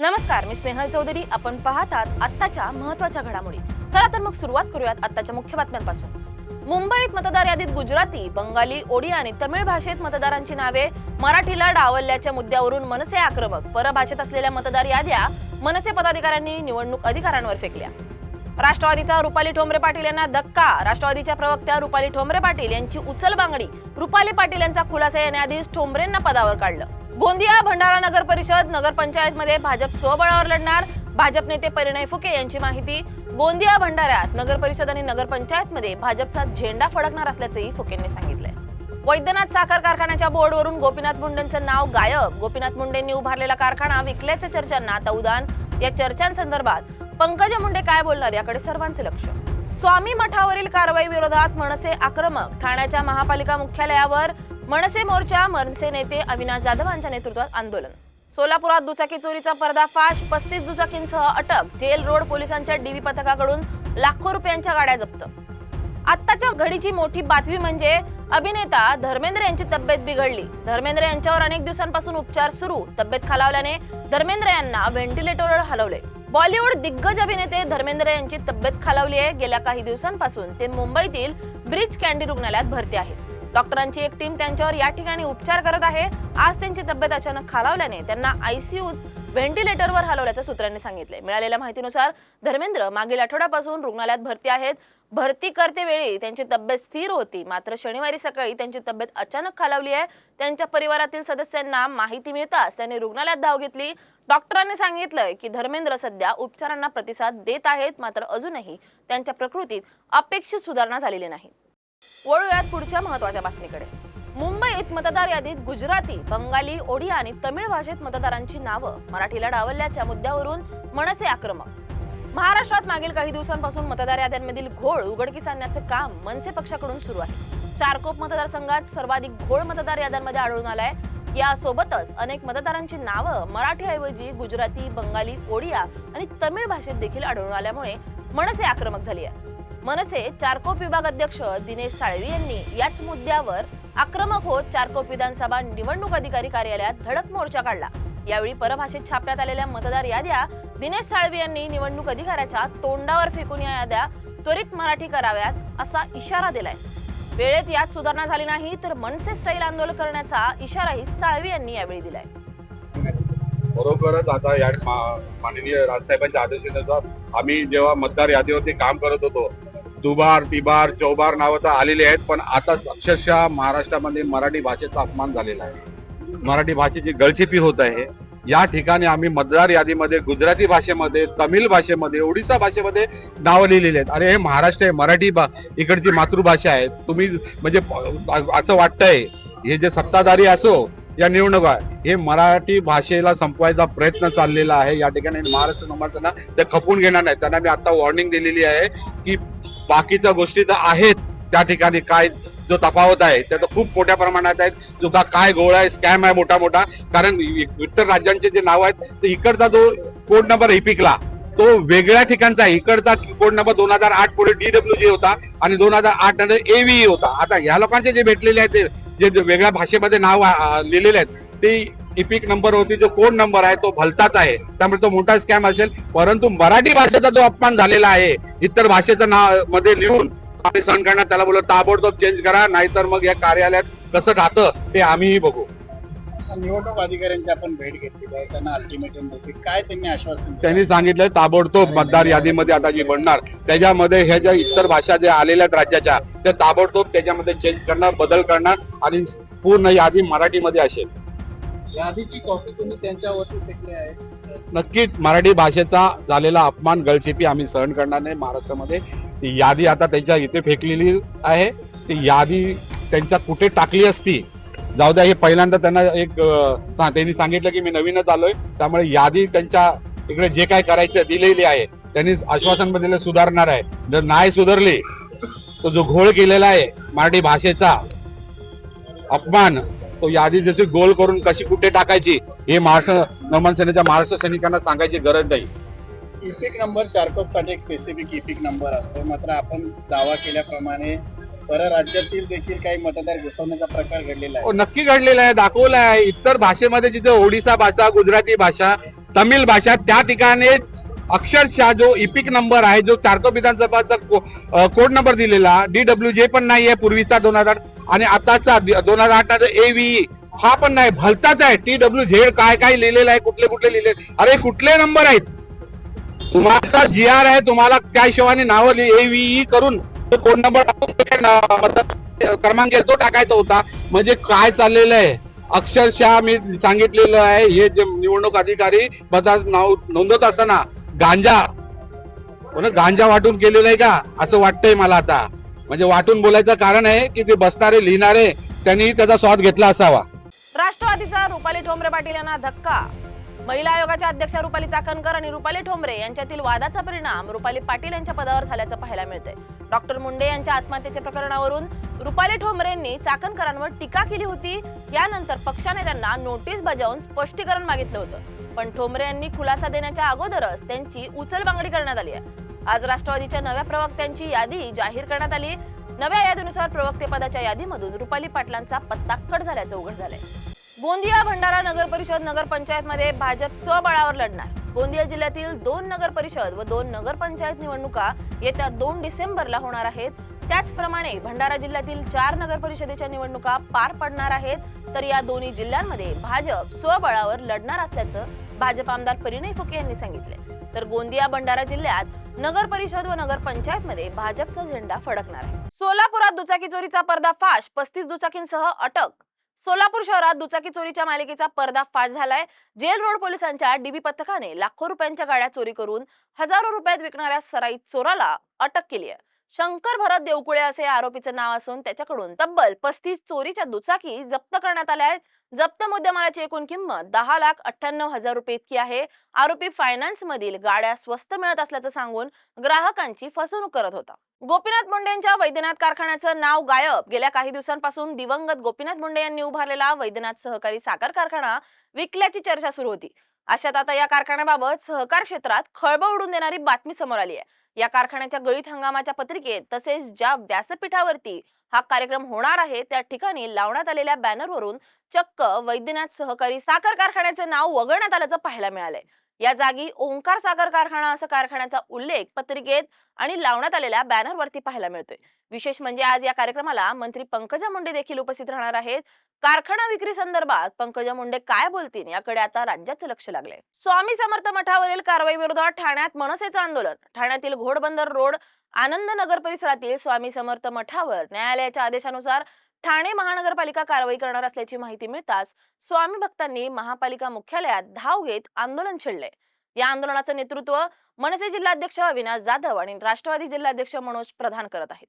नमस्कार मी स्नेहल चौधरी. आपण पाहतात आत्ताच्या महत्त्वाच्या घडामोडी. चला तर मग सुरुवात करूयात आत्ताच्या मुख्य बातम्यांपासून. मुंबईत मतदार यादीत गुजराती बंगाली ओडिया आणि तमिळ भाषेत मतदारांची नावे. मराठीला डावलल्याच्या मुद्द्यावरून मनसे आक्रमक. परभाषेत असलेल्या मतदार याद्या मनसे पदाधिकाऱ्यांनी निवडणूक अधिकाऱ्यांवर फेकल्या. राष्ट्रवादीचा रुपाली ठोंबरे पाटील यांना धक्का. राष्ट्रवादीच्या प्रवक्त्या रुपाली ठोंबरे पाटील यांची उचल बांगडी रुपाली पाटील यांचा खुलासा येण्याआधीच ठोंबरेंना पदावर काढलं. गोंदिया भंडारा नगर परिषद नगरपंचायत मध्ये भाजप स्वबळावर लढणार. भाजप नेते परिणय फुके यांची माहिती. गोंदिया भंडाऱ्यात नगर परिषद आणि नगरपंचायत मध्ये भाजपचा झेंडा फडकणार असल्याचंही फुकेंनी सांगितलंय. वैद्यनाथ साखर कारखान्याच्या बोर्डवरून गोपीनाथ मुंडेंचं नाव गायब. गोपीनाथ मुंडेंनी उभारलेला कारखाना विकल्याच्या चर्चांना आता उदान या चर्चांसंदर्भात पंकजा मुंडे काय बोलणार याकडे सर्वांचे लक्ष. स्वामी मठावरील कारवाई विरोधात मनसे आक्रमक. ठाण्याच्या महापालिका मुख्यालयावर मनसे मोर्चा मनसे नेते अविनाश जाधव यांच्या नेतृत्वात आंदोलन. सोलापुरात दुचाकी चोरीचा पर्दाफाश पस्तीस दुचाकींसह अटक जेल रोड पोलिसांच्या डीव्ही पथकाकडून लाखो रुपयांच्या गाड्या जप्त. आत्ताच्या घडीची मोठी बातमी म्हणजे अभिनेता धर्मेंद्र यांची तब्येत बिघडली. धर्मेंद्र यांच्यावर अनेक दिवसांपासून उपचार सुरू. तब्येत खालावल्याने धर्मेंद्र यांना व्हेंटिलेटरवर हलवले. बॉलिवूड दिग्गज अभिनेते धर्मेंद्र यांची तब्येत खालावली आहे. गेल्या काही दिवसांपासून ते मुंबईतील ब्रिज कॅन्डी रुग्णालयात भरती आहेत. डॉक्टरांची एक टीम त्यांच्यावर या ठिकाणी उपचार करत आहे. आज त्यांची तब्येत अचानक खालावल्याने त्यांना आयसीयूत व्हेंटिलेटरवर हलवल्याचं सूत्रांनी सांगितले मिळालेल्या माहितीनुसार धर्मेंद्र मागील आठवड्यापासून रुग्णालयात भरती आहेत. भरती करते वेळी त्यांची तब्येत स्थिर होती. मात्र शनिवारी सकाळी त्यांची तब्येत अचानक खालावली आहे. त्यांच्या परिवारातील सदस्यांना माहिती मिळताच त्यांनी रुग्णालयात धाव घेतली. डॉक्टरांनी सांगितलं की धर्मेंद्र सध्या उपचारांना प्रतिसाद देत आहेत. मात्र अजूनही त्यांच्या प्रकृतीत अपेक्षित सुधारणा झालेली नाही. वळूयात पुढच्या महत्त्वाच्या बातमीकडे. मुंबईत मतदार यादीत गुजराती बंगाली ओडिया आणि तमिळ भाषेत मतदारांची नावं. मराठीला डावलल्याच्या मुद्द्यावरून मनसे आक्रमक. महाराष्ट्रात मागील काही दिवसांपासून मतदार याद्यांमधील घोळ उघडकीस आणण्याचे काम मनसे पक्षाकडून सुरू आहे. चारकोप मतदारसंघात सर्वाधिक घोळ मतदार याद्यांमध्ये आढळून आलाय. यासोबतच अनेक मतदारांची नावं मराठीऐवजी गुजराती बंगाली ओडिया आणि तमिळ भाषेत देखील आढळून आल्यामुळे मनसे आक्रमक झाली आहे. मनसे चारकोप विभाग अध्यक्ष दिनेश साळवी यांनी याच मुद्द्यावर आक्रमक होत चारकोप विधानसभा निवडणूक अधिकारी कार्यालयात धडक मोर्चा काढला. यावेळी परभाषेत छापण्यात आलेल्या मतदार याद्या दिनेश साळवी यांनी निवडणूक अधिकाऱ्याच्या तोंडावर फेकून या याद्या त्वरित मराठी कराव्यात असा इशारा दिलाय. वेळेत यात सुधारणा झाली नाही तर मनसे स्टाईल आंदोलन करण्याचा इशाराही साळवी यांनी यावेळी दिलाय. बरोबरच आता या माननीय राजसाहेबांच्या आदेशानुसार आम्ही जेव्हा मतदार यादीवरती काम करत होतो दुबार तिबार चौबार नावं तर आलेली आहेत पण आता अक्षरशः महाराष्ट्रामध्ये मराठी भाषेचा अपमान झालेला आहे. मराठी भाषेची गळचिपी होत आहे. या ठिकाणी आम्ही मतदार यादीमध्ये गुजराती भाषेमध्ये तमिळ भाषेमध्ये ओडिसा भाषेमध्ये नावं लिहिलेली आहेत. अरे हे महाराष्ट्र आहे मराठी भा- इकडची मातृभाषा आहे. तुम्ही म्हणजे असं वाटतंय हे जे सत्ताधारी असो या निवडणुका हे मराठी भाषेला संपवायचा प्रयत्न चाललेला आहे. या ठिकाणी महाराष्ट्र नमाजना ते खपून घेणार नाही. त्यांना मी आता वॉर्निंग दिलेली आहे की बाकीच्या गोष्टी तर आहेत. त्या ठिकाणी काय जो तफावत आहे त्याचा खूप मोठ्या प्रमाणात आहेत. जो का काय गोळ आहे स्कॅम आहे मोठा मोठा. कारण इतर राज्यांचे जे नाव आहेत ते इकडचा जो कोड नंबर हिपिकला तो वेगळ्या ठिकाणचा आहे. इकडचा कोड नंबर दोन हजार आठ पुढे डीडब्ल्यू जी होता आणि दोन हजार आठ नंतर एव्हीई होता. आता ह्या लोकांचे जे भेटलेले आहेत ते जे वेगळ्या भाषेमध्ये नाव लिहिलेले आहेत ते इपिक नंबर होती जो कोड नंबर आहे तो भलताच आहे. त्यामुळे तो मोठा स्कॅम असेल. परंतु मराठी भाषेचा जो अपमान झालेला आहे इतर भाषेचं नावमध्ये लिहून आम्ही करणार. त्याला बोलत ताबडतोब चेंज करा नाहीतर मग या कार्यालयात कसं राहतं ते आम्हीही बघू. निवडणूक अधिकाऱ्यांची आपण भेट घेतलेली आहे. त्यांना अल्टिमेटम देते काय त्यांनी आश्वासन? त्यांनी सांगितलं ताबडतोब मतदार यादीमध्ये आता जी बनणार त्याच्यामध्ये ह्या ज्या इतर भाषा ज्या आलेल्या आहेत राज्याच्या त्या ताबडतोब त्याच्यामध्ये चेंज करणार बदल करणार आणि पूर्ण यादी मराठीमध्ये असेल. म्हणजे यादीची कॉपी तुम्ही त्यांच्यावरती फेकली आहे. नक्कीच मराठी भाषेचा झालेला अपमान गळचेपी आम्ही सहन करणार नाही महाराष्ट्रामध्ये. ती यादी आता त्यांच्या इथे फेकलेली आहे. ती यादी त्यांच्या कुठे टाकली असती? जाऊ द्या हे पहिल्यांदा त्यांना एक त्यांनी सांगितलं की मी नवीनच आलोय. त्यामुळे यादी त्यांच्या इकडे जे काय करायचं दिलेली आहे. त्यांनी आश्वासन पण सुधारणार आहे. जर नाही सुधारली तो जो घोळ केलेला आहे मराठी भाषेचा अपमान तो यादी जशी गोल करून कशी कुठे टाकायची हे महाराष्ट्र निर्माण सेनेच्या महाराष्ट्र सैनिकांना सांगायची गरज नाही. इपिक नंबर चारकोपसाठी एक स्पेसिफिक इपिक नंबर असतो. मात्र आपण दावा केल्याप्रमाणे परराज्यातील देखील काही मतदार घुसवण्याचा प्रकार घडलेला आहे. हो, नक्की घडलेलं आहे दाखवलं आहे इतर भाषेमध्ये जिथे ओडिसा भाषा गुजराती भाषा तमिळ भाषा त्या ठिकाणी अक्षरशः जो इपिक नंबर आहे जो चारतो विधानसभाचा कोड नंबर दिलेला डी डब्ल्यू जे पण नाही आहे पूर्वीचा दोन हजार आणि आताचा दोन हजार आठचा ए हा पण नाही भलताच आहे. टी डब्ल्यू झेड काय काय लिहिलेलं आहे कुठले कुठले लिहिले अरे कुठले नंबर आहेत? तुम्हाला जी आर आहे तुम्हाला त्या हिशोबाने नावं ए करून कोण नंबर तो क्रमांक तो टाकायचा होता. म्हणजे काय चाललेलं आहे? अक्षरशः मी सांगितलेलं आहे हे जे निवडणूक अधिकारी नाव नोंदवत असताना गांजा. गांजा वाटून केलेलं आहे का? असं वाटतंय मला आता. म्हणजे वाटून बोलायचं कारण आहे की ते बसणारे लिहिणारे त्यांनी त्याचा स्वाद घेतला असावा. राष्ट्रवादीचा रुपाली ठोंबरे पाटील यांना धक्का. महिला आयोगाच्या अध्यक्षा रुपाली चाकणकर आणि रुपाली ठोंबरे यांच्यातील वादाचा परिणाम रुपाली पाटील यांच्या पदावर झाल्याचं पाहायला मिळतंय. डॉक्टर मुंडे यांच्या आत्महत्येच्या प्रकरणावरून रुपाली ठोंबरेंनी चाकणकरांवर टीका केली होती. यानंतर पक्षाने त्यांना नोटीस बजावून स्पष्टीकरण मागितलं होतं. पण ठोंबरे यांनी खुलासा देण्याच्या अगोदरच त्यांची उचलबांगडी करण्यात आली आहे. आज राष्ट्रवादीच्या नव्या प्रवक्त्यांची यादी जाहीर करण्यात आली. नव्या यादीनुसार प्रवक्तेपदाच्या यादीमधून रुपाली पाटलांचा पत्ता कट झाल्याचं उघड झालंय. गोंदिया भंडारा नगर परिषद नगरपंचायत मध्ये भाजप स्वबळावर लढणार. गोंदिया जिल्ह्यातील दोन नगर परिषद व दोन नगरपंचायत निवडणुका येत्या दोन डिसेंबरला होणार आहेत. त्याचप्रमाणे भंडारा जिल्ह्यातील चार नगर परिषदेच्या निवडणुका पार पडणार आहेत. तर या दोन्ही जिल्ह्यांमध्ये भाजप स्वबळावर लढणार असल्याचं भाजप आमदार परिणय फुके यांनी सांगितले तर गोंदिया भंडारा जिल्ह्यात नगर परिषद व नगर पंचायत मध्ये भाजपचा झेंडा फडकणार आहे. सोलापुरात दुचाकी चोरीचा पर्दाफाश पस्तीस दुचाकींसह अटक. सोलापूर शहरात दुचाकी चोरीच्या मालिकेचा पर्दाफाश झालाय. जेल रोड पोलिसांच्या डीबी पथकाने लाखो रुपयांच्या गाड्या चोरी करून हजारो रुपयात विकणाऱ्या सराईत चोराला अटक केली आहे. शंकर भरत देवकुळे असे आरोपीचं नाव असून त्याच्याकडून तब्बल पस्तीस चोरीच्या दुचाकी जप्त करण्यात आल्या आहेत. जप्त मुद्देमालाची एकूण किंमत दहा लाख अठ्ठ्याण्णव हजार रुपये इतकी आहे. आरोपी फायनान्स मधील गाड्या स्वस्त मिळत असल्याचं सांगून ग्राहकांची फसवणूक करत होता. गोपीनाथ मुंडेंच्या वैद्यनाथ कारखान्याचं नाव गायब. गेल्या काही दिवसांपासून दिवंगत गोपीनाथ मुंडे यांनी उभारलेला वैद्यनाथ सहकारी साखर कारखाना विकल्याची चर्चा सुरू होती. अशात आता या कारखान्याबाबत सहकार क्षेत्रात खळबळ उडून देणारी बातमी समोर आली आहे. या कारखान्याच्या गळीत हंगामाच्या पत्रिकेत तसेच ज्या व्यासपीठावरती हा कार्यक्रम होणार आहे त्या ठिकाणी लावण्यात आलेल्या बॅनरवरून चक्क वैद्यनाथ सहकारी साखर कारखान्याचे नाव वगळण्यात आल्याचं पाहायला मिळालंय. या जागी ओंकार सागर कारखाना असं कारखान्याचा उल्लेख पत्रिकेत आणि लावण्यात आलेल्या बॅनरवरती पाहायला मिळतोय. विशेष म्हणजे आज या कार्यक्रमाला मंत्री पंकजा मुंडे देखील उपस्थित राहणार आहेत. कारखाना विक्री संदर्भात पंकजा मुंडे काय बोलतील याकडे आता राज्याचं लक्ष लागलंय. स्वामी समर्थ मठावरील कारवाई विरोधात ठाण्यात मनसेचं आंदोलन. ठाण्यातील घोडबंदर रोड आनंद नगर परिसरातील स्वामी समर्थ मठावर न्यायालयाच्या आदेशानुसार ठाणे महानगरपालिका कारवाई करणार असल्याची माहिती मिळताच स्वामी भक्तांनी महापालिका मुख्यालयात धाव घेत आंदोलन छेडले. या आंदोलनाचं नेतृत्व मनसे जिल्हाध्यक्ष अविनाश जाधव आणि राष्ट्रवादी जिल्हाध्यक्ष मनोज प्रधान करत आहेत.